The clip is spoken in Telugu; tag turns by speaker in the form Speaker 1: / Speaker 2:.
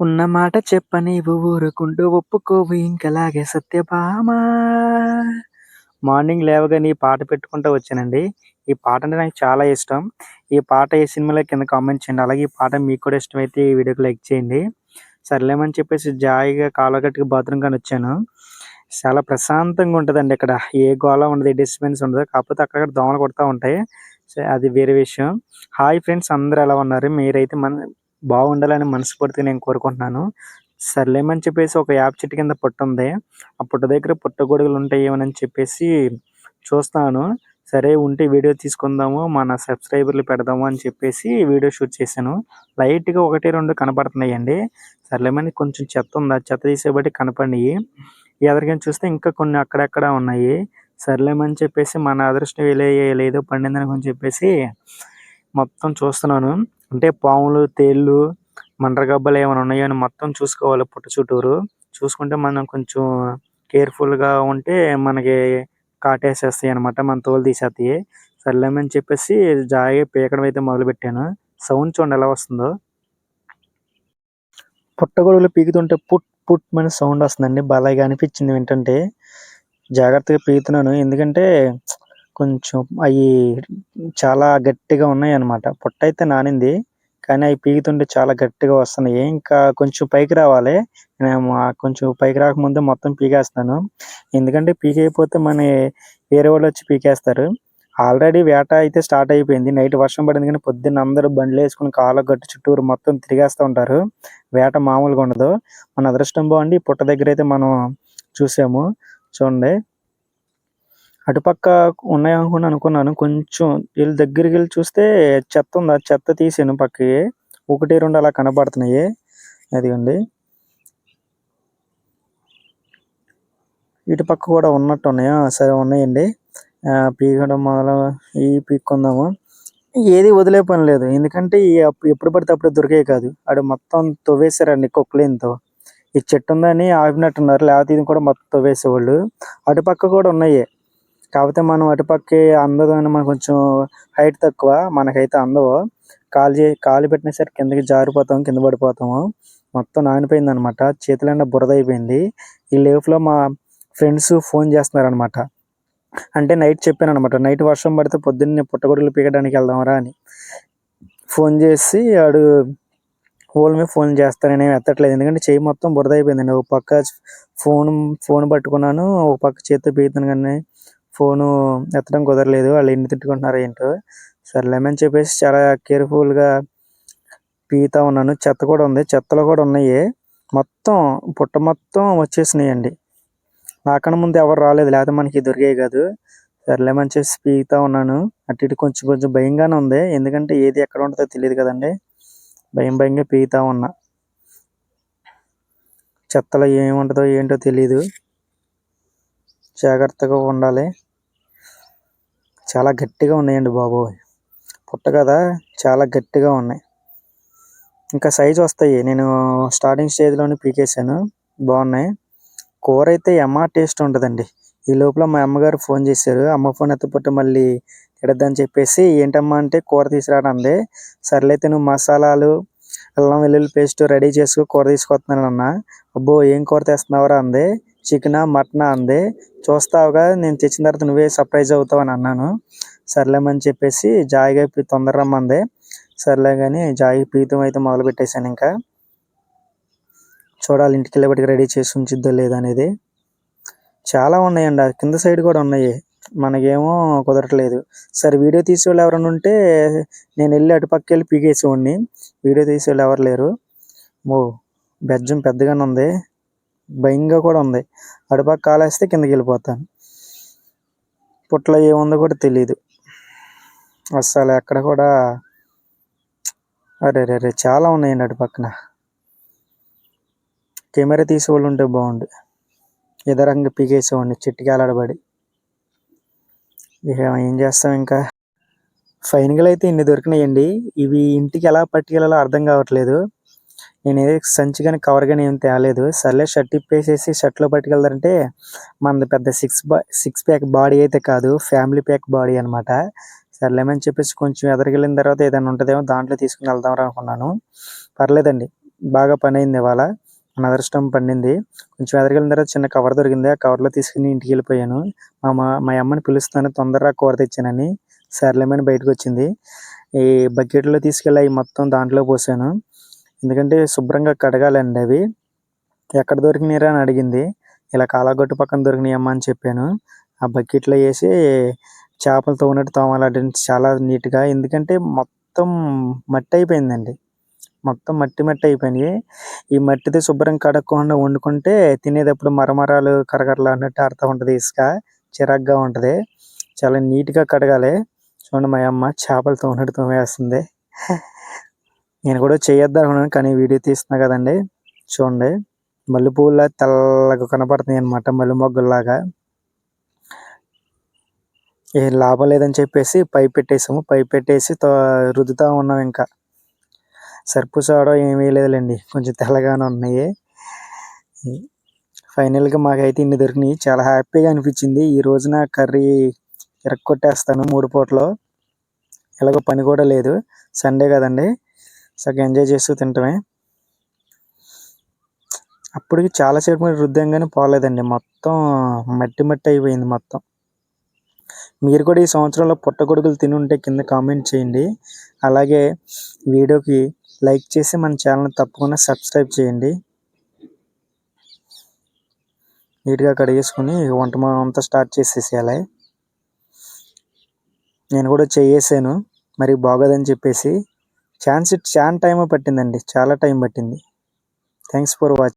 Speaker 1: ఉన్న మాట చెప్పనీవు ఊరుకుంటూ ఒప్పుకోవు ఇంకలాగే సత్యభామ. మార్నింగ్ లేవగానే ఈ పాట పెట్టుకుంటూ వచ్చానండి. ఈ పాట అంటే నాకు చాలా ఇష్టం. ఈ పాట ఏ సినిమాలో కింద కామెంట్ చేయండి. అలాగే ఈ పాట మీకు కూడా ఇష్టమైతే ఈ వీడియోకి లైక్ చేయండి. సర్లేమని చెప్పేసి జాయిగా కాలగట్టుకు బాత్రూమ్ కానీ వచ్చాను. చాలా ప్రశాంతంగా ఉంటుందండి ఇక్కడ. ఏ గోళ ఉండదు డిస్టర్బెన్స్ ఉండదు. కాకపోతే అక్కడ దోమలు కొడతా ఉంటాయి. సో అది వేరే విషయం. హాయ్ ఫ్రెండ్స్ అందరూ ఎలా ఉన్నారు? మీరైతే మన బాగుండాలని మనస్ఫూర్తిగా నేను కోరుకుంటున్నాను. సర్లేమని చెప్పేసి ఒక యాప్ చెట్టు కింద పుట్ట ఉంది. ఆ పుట్ట దగ్గర పుట్టగొడుగులు ఉంటాయి చెప్పేసి చూస్తాను. సరే ఉంటే వీడియో తీసుకుందాము మన సబ్స్క్రైబర్లు పెడదాము అని చెప్పేసి వీడియో షూట్ చేశాను. లైట్గా ఒకటి రెండు కనపడుతున్నాయండి. సర్లేమని కొంచెం చెత్త ఉంది? ఆ చెత్త తీసేబట్టి కనపడినాయి. ఎదరికైనా చూస్తే ఇంకా కొన్ని అక్కడక్కడ ఉన్నాయి. సర్లేమని చెప్పేసి మన అదృష్టం వేలే లేదో పండిందని చెప్పేసి మొత్తం చూస్తున్నాను. అంటే పాములు తేళ్ళు మండ్రగబ్బలు ఏమైనా ఉన్నాయో అని మొత్తం చూసుకోవాలి పుట్ట చుట్టూరు. చూసుకుంటే మనం కొంచెం కేర్ఫుల్గా ఉంటే మనకి కాటేసేస్తాయి అనమాట మన తోలు తీసేస్తాయి. సర్లేమని చెప్పేసి జాయిగా పీకడం అయితే మొదలుపెట్టాను. సౌండ్ చూడండి ఎలా వస్తుందో. పుట్టగొడుగులు పీకుతుంటే పుట్ పుట్ మన సౌండ్ వస్తుందండి. భలేగా అనిపించింది వింటుంటే. జాగ్రత్తగా పీకుతున్నాను. ఎందుకంటే కొంచెం అవి చాలా గట్టిగా ఉన్నాయి అన్నమాట పుట్ట అయితే నానింది కానీ అవి పీకుతుంటే చాలా గట్టిగా వస్తున్నాయి. ఇంకా కొంచెం పైకి రావాలి. నేను కొంచెం పైకి రాకముందే మొత్తం పీకేస్తాను ఎందుకంటే పీకేయకపోతే మన వేరే వాళ్ళు వచ్చి పీకేస్తారు. ఆల్రెడీ వేట అయితే స్టార్ట్ అయిపోయింది. నైట్ వర్షం పడింది కానీ పొద్దున్న అందరూ బండ్లు వేసుకుని కాళ్ళ గట్టు చుట్టూరు మొత్తం తిరిగేస్తూ ఉంటారు. వేట మామూలుగా ఉండదు. మన అదృష్టం బాగుండి ఈ పుట్ట దగ్గర అయితే మనం చూసాము. చూడండి. అటుపక్క ఉన్నాయనుకుని అనుకున్నాను. కొంచెం వీళ్ళ దగ్గరికి వెళ్ళి చూస్తే చెత్త ఉంది. ఆ చెత్త తీసాను పక్కకి ఒకటి రెండు అలా కనబడుతున్నాయి. అదిగోండి. ఇటు పక్క కూడా ఉన్నట్టు ఉన్నాయా? సరే ఉన్నాయండి. పీకడం మొదలు ఈ పీక్కుందాము. ఏది వదిలే పని లేదు. ఎందుకంటే ఈ ఎప్పుడు పడితే అప్పుడు దొరికే కాదు. ఆడు మొత్తం తవ్వేశారండి కుక్కలేంతో. ఈ చెట్టు ఉందని ఆపినట్టున్నారు. లేకపోతే ఇది కూడా మొత్తం తవ్వేసేవాళ్ళు. అటుపక్క కూడా ఉన్నాయి. కాకపోతే మనం అటుపక్కే అందదు అని మనం కొంచెం హైట్ తక్కువ మనకైతే అందవు. కాలు చే కాలు పెట్టిన సరే కిందకి జారిపోతాం కింద పడిపోతాము. మొత్తం నానిపోయింది అనమాట చేతులన్నా బురద అయిపోయింది ఈ లేఫ్లో మా ఫ్రెండ్స్ ఫోన్ చేస్తున్నారు అనమాట అంటే నైట్ చెప్పాను అనమాట నైట్ వర్షం పడితే పొద్దున్నే పుట్టగొడుగులు పీకడానికి వెళ్దామరా అని. ఫోన్ చేసి వాడు ఓల్ మీద ఫోన్ చేస్తాను నేను ఎత్తట్లేదు. ఎందుకంటే చేయి మొత్తం బురద అయిపోయిందండి ఒక పక్క ఫోన్ ఫోన్ పట్టుకున్నాను ఒక పక్క చేతితో పీకుతాను కానీ ఫోను ఎత్తడం కుదరలేదు వాళ్ళు ఎన్ని తిట్టుకుంటున్నారో ఏంటో. సర్లేమని చెప్పేసి చాలా కేర్ఫుల్గా పీతా ఉన్నాను. చెత్త కూడా ఉంది. చెత్తలో కూడా ఉన్నాయి. మొత్తం పుట్ట మొత్తం వచ్చేసినాయండి. నాకన్నా ముందు ఎవరు రాలేదు. లేకపోతే మనకి దొరికేవి కాదు. సర్లేమని చెప్పేసి పీతా ఉన్నాను. అటు ఇటు కొంచెం కొంచెం భయంగానే ఉంది. ఎందుకంటే ఏది ఎక్కడ ఉంటుందో తెలియదు కదండి. భయం భయంగా పీతా ఉన్నా. చెత్తలో ఏముంటుందో ఏంటో తెలియదు జాగ్రత్తగా ఉండాలి. చాలా గట్టిగా ఉన్నాయండి బాబు. పుట్ట కదా చాలా గట్టిగా ఉన్నాయి. ఇంకా సైజు వస్తాయి. నేను స్టార్టింగ్ స్టేజ్లోనే పీకేసాను బాగున్నాయి. కూర అయితే ఎమ్మా టేస్ట్ ఉంటుందండి. ఈ లోపల మా అమ్మగారు ఫోన్ చేశారు. అమ్మ ఫోన్ ఎత్తపట్టు మళ్ళీ తిడద్దని చెప్పేసి ఏంటమ్మా అంటే కూర తీసుకురావడం అంది సర్లైతే నువ్వు మసాలాలు అల్లం వెల్లుల్లి పేస్ట్ రెడీ చేసుకు కూర తీసుకొస్తున్నాను అన్న. అబ్బో ఏం కూర తెస్తున్నావురా అంది. చికెనా మటనా అంది. చూస్తావుగా నేను తెచ్చిన తర్వాత నువ్వే సర్ప్రైజ్ అవుతావు అని అన్నాను. సర్లేమని చెప్పేసి జాయిగా పీ- తొందర రమ్మంది. సర్లే కానీ జాయి ప్రీతం అయితే మొదలు పెట్టేశాను ఇంకా. చూడాలి ఇంటికి వెళ్ళేపటికి రెడీ చేసి ఉంచిద్దో లేదా అనేది. చాలా ఉన్నాయండి ఆ కింద సైడ్ కూడా ఉన్నాయి. మనకేమో కుదరట్లేదు. సరే వీడియో తీసేవాళ్ళు ఎవరైనా ఉంటే నేను వెళ్ళి అటుపక్క వెళ్ళి పీకేసేవాడిని. వీడియో తీసేవాళ్ళు ఎవరు లేరు. ఓ బెజ్జం పెద్దగానే ఉంది. భయంగా కూడా ఉంది. అటుపక్క కాలేస్తే కిందకి వెళ్ళిపోతాను. పుట్లో ఏముందో కూడా తెలియదు అస్సలు ఎక్కడ కూడా అరే రే చాలా ఉన్నాయండి అటు పక్కన కెమెరా తీసేవాళ్ళు ఉంటే బాగుండు. ఎదరంగా పీకేసేవాడిని చెట్టుకి అలడబడి. ఏం చేస్తాం ఇంకా? ఫైనల్ అయితే ఇన్ని దొరికినాయండి. ఇవి ఇంటికి ఎలా పట్టుకెళ్ళాలో అర్థం కావట్లేదు. నేను ఏదో సంచి కానీ కవర్ కానీ ఏం తేలేదు. సర్లే షర్ట్ ఇప్పేసేసి షర్ట్లో పట్టుకెళ్తారంటే మనది పెద్ద సిక్స్ బా సిక్స్ ప్యాక్ బాడీ అయితే కాదు ఫ్యామిలీ ప్యాక్ బాడీ అనమాట సర్లేమని చెప్పేసి కొంచెం ఎదరికెళ్ళిన తర్వాత ఏదైనా ఉంటుందేమో దాంట్లో తీసుకుని వెళ్దాం అనుకున్నాను. పర్లేదండి బాగా పని అయింది ఇవాళ. మన అదృష్టం పండింది. కొంచెం ఎదరికెళ్ళిన తర్వాత చిన్న కవర్ దొరికింది. ఆ కవర్లో తీసుకుని ఇంటికి వెళ్ళిపోయాను. మా మా మా అమ్మని పిలుస్తాను తొందరగా కూర తెచ్చానని. సర్లేమని బయటకు వచ్చింది. ఈ బకెట్లో తీసుకెళ్ళి అవి మొత్తం దాంట్లో పోసాను. ఎందుకంటే శుభ్రంగా కడగాలండి అవి. ఎక్కడ దొరికినాయిరా అని అడిగింది. ఇలా కాలాగొట్టు పక్కన దొరికినాయి అమ్మ అని చెప్పాను. ఆ బకెట్లో వేసి చేపలు తోమినట్టు తోమాలంటే చాలా నీట్గా. ఎందుకంటే మొత్తం మట్టి అయిపోయిందండి. మొత్తం మట్టి మట్టి అయిపోయినాయి. ఈ మట్టితో శుభ్రం కడగకుండా వండుకుంటే తినేటప్పుడు మరమరాలు కరగరలు అన్నట్టు ఆడుతూ ఉంటుంది ఇసుక. చిరాగ్గా ఉంటుంది. చాలా నీట్గా కడగాలి. చూడండి మా అమ్మ చేపలు ఉన్నట్టు తోమేస్తుంది. నేను కూడా చేయొద్దాం అనుకున్నాను కానీ వీడియో తీస్తున్నా కదండి. చూడండి. మల్లెపూల తెల్లగా కనపడుతున్నాయి అనమాట మల్లె మొగ్గల్లాగా. ఏం లాభం లేదని చెప్పేసి పై పెట్టేసాము. పై పెట్టేసి తో రుద్దుతూ ఉన్నాం ఇంకా. సర్పు సోడా ఏమీ లేదులేండి కొంచెం తెల్లగానే ఉన్నాయి. ఫైనల్గా మాకైతే ఇన్ని దొరికినాయి. చాలా హ్యాపీగా అనిపించింది. ఈ రోజున కర్రీ ఇరక్కొట్టేస్తాను మూడు పూటలో. ఎలాగో పని కూడా లేదు. సండే కదండి. సగం ఎంజాయ్ చేస్తూ తింటమే. అప్పటికి చాలాసేపు రుద్దాం కానీ పోలేదండి. మొత్తం మట్టి మట్టి అయిపోయింది మొత్తం. మీరు కూడా ఈ సంవత్సరంలో పుట్టగొడుగులు తిని ఉంటే కింద కామెంట్ చేయండి. అలాగే వీడియోకి లైక్ చేసి మన ఛానల్ తప్పకుండా సబ్స్క్రైబ్ చేయండి. నీట్గా కడిగేసుకుని వంట అంతా స్టార్ట్ చేసేసేయాలి. నేను కూడా చేసాను మరి బాగోదని చెప్పేసి ఛాన్స్ చాలా టైం పట్టిందండి. చాలా టైం పట్టింది. Thanks for watching